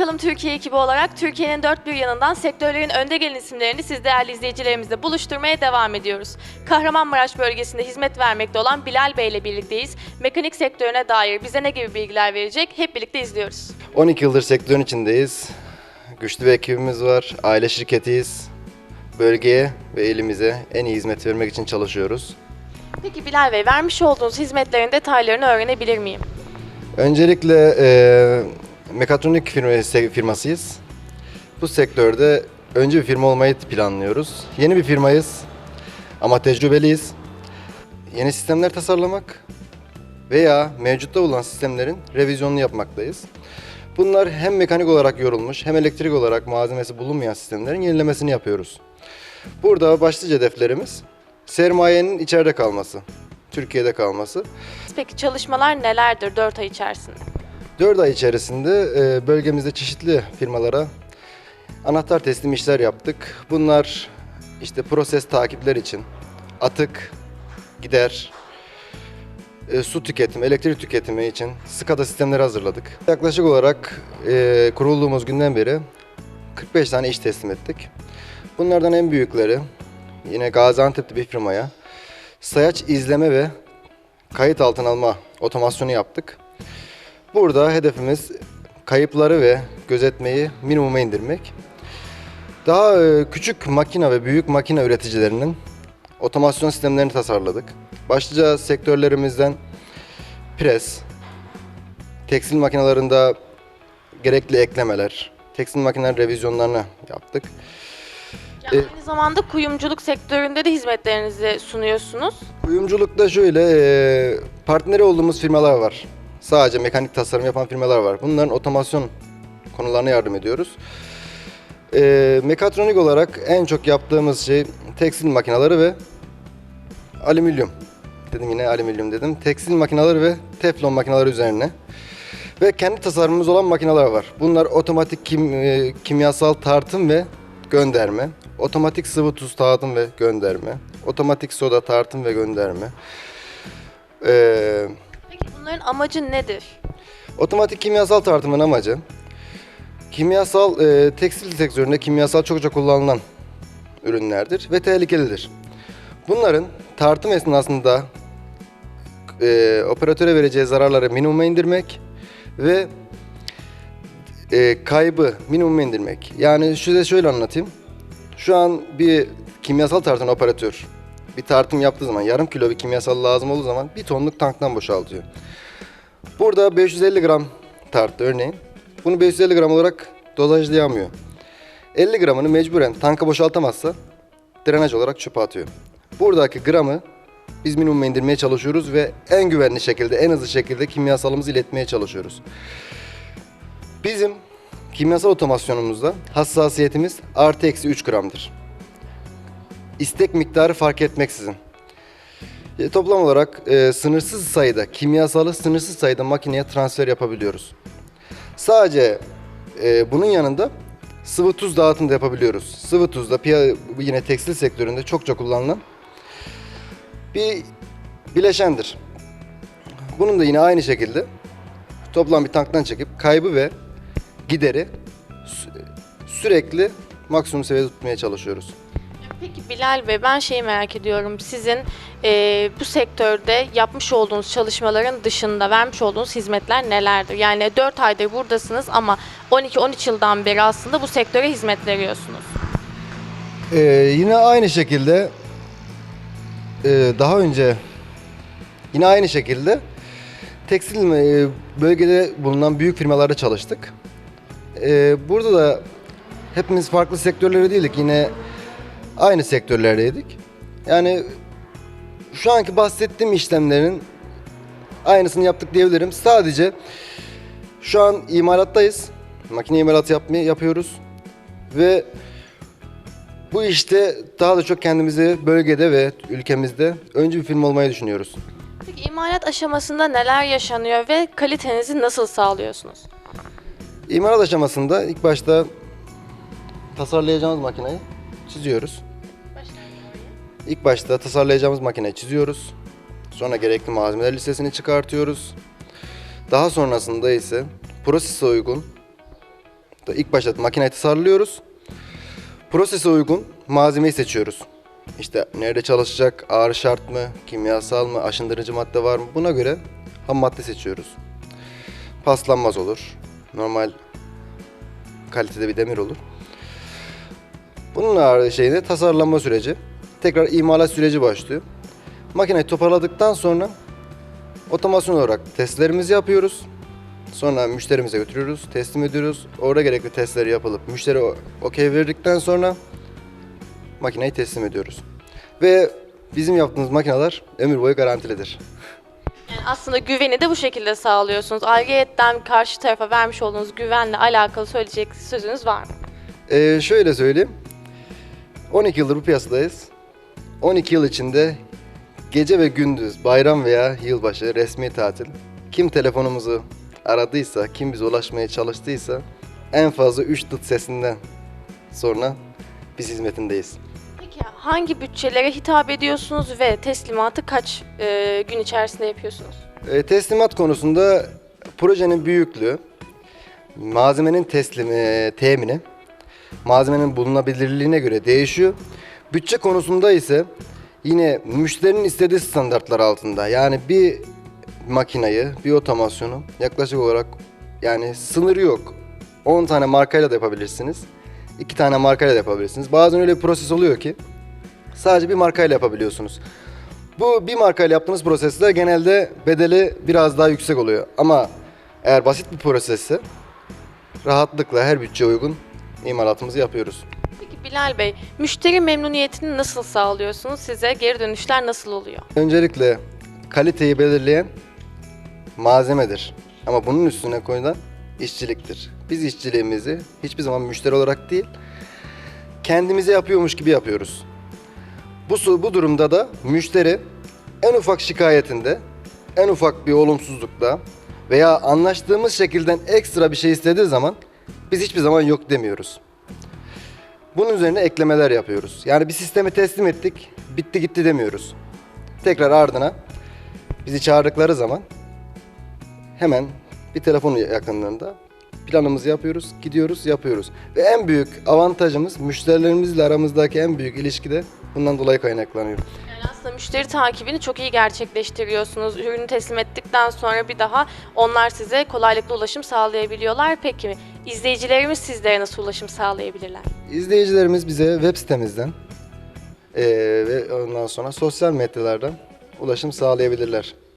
Bakalım Türkiye ekibi olarak Türkiye'nin dört bir yanından sektörlerin önde gelen isimlerini siz değerli izleyicilerimizle buluşturmaya devam ediyoruz. Kahramanmaraş bölgesinde hizmet vermekte olan Bilal Bey ile birlikteyiz. Mekanik sektörüne dair bize ne gibi bilgiler verecek hep birlikte izliyoruz. 12 yıldır sektörün içindeyiz. Güçlü bir ekibimiz var. Aile şirketiyiz. Bölgeye ve elimize en iyi hizmet vermek için çalışıyoruz. Peki Bilal Bey vermiş olduğunuz hizmetlerin detaylarını öğrenebilir miyim? Öncelikle e, mekatronik firma, firmasıyız. Bu sektörde önce bir firma olmayı planlıyoruz. Yeni bir firmayız ama tecrübeliyiz. Yeni sistemler tasarlamak veya mevcutta olan sistemlerin revizyonunu yapmaktayız. Bunlar hem mekanik olarak yorulmuş hem elektrik olarak malzemesi bulunmayan sistemlerin yenilemesini yapıyoruz. Burada başlıca hedeflerimiz sermayenin içeride kalması, Türkiye'de kalması. Peki çalışmalar nelerdir 4 ay içerisinde? 4 ay içerisinde e, bölgemizde çeşitli firmalara anahtar teslim işler yaptık. Bunlar işte proses takipler için atık, gider, e, su tüketimi, elektrik tüketimi için SCADA sistemleri hazırladık. Yaklaşık olarak e, kurulduğumuz günden beri 45 tane iş teslim ettik. Bunlardan en büyükleri yine Gaziantep'te bir firmaya sayaç izleme ve kayıt altına alma otomasyonu yaptık. Burada hedefimiz kayıpları ve gözetmeyi minimuma indirmek. Daha e, küçük makine ve büyük makine üreticilerinin otomasyon sistemlerini tasarladık. Başlıca sektörlerimizden pres, tekstil makinelerinde gerekli eklemeler, tekstil makineler revizyonlarını yaptık. Ya E- aynı zamanda kuyumculuk sektöründe de hizmetlerinizi sunuyorsunuz. Uyumculukta şöyle e, partneri olduğumuz firmalar var. Sadece mekanik tasarım yapan firmalar var. Bunların otomasyon konularına yardım ediyoruz. E, mekatronik olarak en çok yaptığımız şey tekstil makineleri ve alüminyum. Dedim yine alüminyum dedim. Tekstil makineleri ve teflon makineleri üzerine. Ve kendi tasarımımız olan makineler var. Bunlar otomatik kim, e, kimyasal tartım ve gönderme. Otomatik sıvı tuz tartım ve gönderme. Otomatik soda tartım ve gönderme. Ee, Bunların amacı nedir? otomatik kimyasal tartımın amacı kimyasal e, tekstil sektöründe kimyasal çokça kullanılan ürünlerdir ve tehlikelidir. Bunların tartım esnasında e, operatöre vereceği zararları minimuma indirmek ve e, kaybı minimuma indirmek. Yani size şöyle anlatayım. Şu an bir kimyasal tartım operatör bir tartım yaptığı zaman yarım kilo bir kimyasal lazım olduğu zaman bir tonluk tanktan boşaltıyor. Burada 550 gram tarttı örneğin. Bunu 550 gram olarak dozajlayamıyor. 50 gramını mecburen tanka boşaltamazsa drenaj olarak çöpe atıyor. Buradaki gramı biz minimuma indirmeye çalışıyoruz ve en güvenli şekilde, en hızlı şekilde kimyasalımızı iletmeye çalışıyoruz. Bizim kimyasal otomasyonumuzda hassasiyetimiz artı eksi 3 gramdır. İstek miktarı fark etmeksizin. E, toplam olarak e, sınırsız sayıda, kimyasalı sınırsız sayıda makineye transfer yapabiliyoruz. Sadece e, bunun yanında sıvı tuz dağıtım da yapabiliyoruz. Sıvı tuz da yine tekstil sektöründe çokça kullanılan bir bileşendir. Bunun da yine aynı şekilde toplam bir tanktan çekip kaybı ve gideri sü- sürekli maksimum seviyede tutmaya çalışıyoruz. Peki Bilal Bey ben şeyi merak ediyorum. Sizin eee, bu sektörde yapmış olduğunuz çalışmaların dışında vermiş olduğunuz hizmetler nelerdir? Yani 4 aydır buradasınız ama 12-13 yıldan beri aslında bu sektöre hizmet veriyorsunuz. Ee, yine aynı şekilde e, daha önce yine aynı şekilde tekstil e, bölgede bulunan büyük firmalarda çalıştık. E, burada da hepimiz farklı sektörlere değildik. Yine aynı sektörlerdeydik. Yani şu anki bahsettiğim işlemlerin aynısını yaptık diyebilirim. Sadece şu an imalattayız. Makine imalatı yapmayı yapıyoruz. Ve bu işte daha da çok kendimizi bölgede ve ülkemizde öncü bir film olmayı düşünüyoruz. Peki imalat aşamasında neler yaşanıyor ve kalitenizi nasıl sağlıyorsunuz? İmalat aşamasında ilk başta tasarlayacağımız makineyi çiziyoruz. İlk başta tasarlayacağımız makineyi çiziyoruz. Sonra gerekli malzemeler listesini çıkartıyoruz. Daha sonrasında ise prosese uygun İlk başta makineyi tasarlıyoruz. Prosese uygun malzemeyi seçiyoruz. İşte nerede çalışacak, ağır şart mı, kimyasal mı, aşındırıcı madde var mı buna göre ham madde seçiyoruz. Paslanmaz olur. Normal kalitede bir demir olur. Bunun şeyinde tasarlanma süreci. Tekrar imalat süreci başlıyor. Makineyi toparladıktan sonra otomasyon olarak testlerimizi yapıyoruz. Sonra müşterimize götürüyoruz, teslim ediyoruz. Orada gerekli testleri yapılıp müşteri okey verdikten sonra makineyi teslim ediyoruz. Ve bizim yaptığımız makineler ömür boyu garantilidir. Yani aslında güveni de bu şekilde sağlıyorsunuz. Ayrıyetten karşı tarafa vermiş olduğunuz güvenle alakalı söyleyecek sözünüz var mı? Ee, şöyle söyleyeyim. 12 yıldır bu piyasadayız. 12 yıl içinde gece ve gündüz, bayram veya yılbaşı, resmi tatil kim telefonumuzu aradıysa, kim bize ulaşmaya çalıştıysa en fazla 3 tıt sesinden sonra biz hizmetindeyiz. Peki hangi bütçelere hitap ediyorsunuz ve teslimatı kaç e, gün içerisinde yapıyorsunuz? E, teslimat konusunda projenin büyüklüğü, malzemenin teslimi, e, temini, malzemenin bulunabilirliğine göre değişiyor. Bütçe konusunda ise yine müşterinin istediği standartlar altında. Yani bir makinayı, bir otomasyonu yaklaşık olarak yani sınırı yok. 10 tane markayla da yapabilirsiniz. 2 tane markayla da yapabilirsiniz. Bazen öyle bir proses oluyor ki sadece bir markayla yapabiliyorsunuz. Bu bir markayla yaptığınız prosesler genelde bedeli biraz daha yüksek oluyor. Ama eğer basit bir prosesse rahatlıkla her bütçe uygun imalatımızı yapıyoruz. Bilal Bey, müşteri memnuniyetini nasıl sağlıyorsunuz? Size geri dönüşler nasıl oluyor? Öncelikle kaliteyi belirleyen malzemedir. Ama bunun üstüne koyulan işçiliktir. Biz işçiliğimizi hiçbir zaman müşteri olarak değil, kendimize yapıyormuş gibi yapıyoruz. Bu, bu durumda da müşteri en ufak şikayetinde, en ufak bir olumsuzlukta veya anlaştığımız şekilden ekstra bir şey istediği zaman biz hiçbir zaman yok demiyoruz. Bunun üzerine eklemeler yapıyoruz. Yani bir sistemi teslim ettik, bitti gitti demiyoruz. Tekrar ardına bizi çağırdıkları zaman hemen bir telefon yakınlığında planımızı yapıyoruz, gidiyoruz, yapıyoruz. Ve en büyük avantajımız müşterilerimizle aramızdaki en büyük ilişki de bundan dolayı kaynaklanıyor. Yani aslında müşteri takibini çok iyi gerçekleştiriyorsunuz. Ürünü teslim ettikten sonra bir daha onlar size kolaylıkla ulaşım sağlayabiliyorlar. Peki izleyicilerimiz sizlere nasıl ulaşım sağlayabilirler? İzleyicilerimiz bize web sitemizden eee, ve ondan sonra sosyal medyalardan ulaşım sağlayabilirler.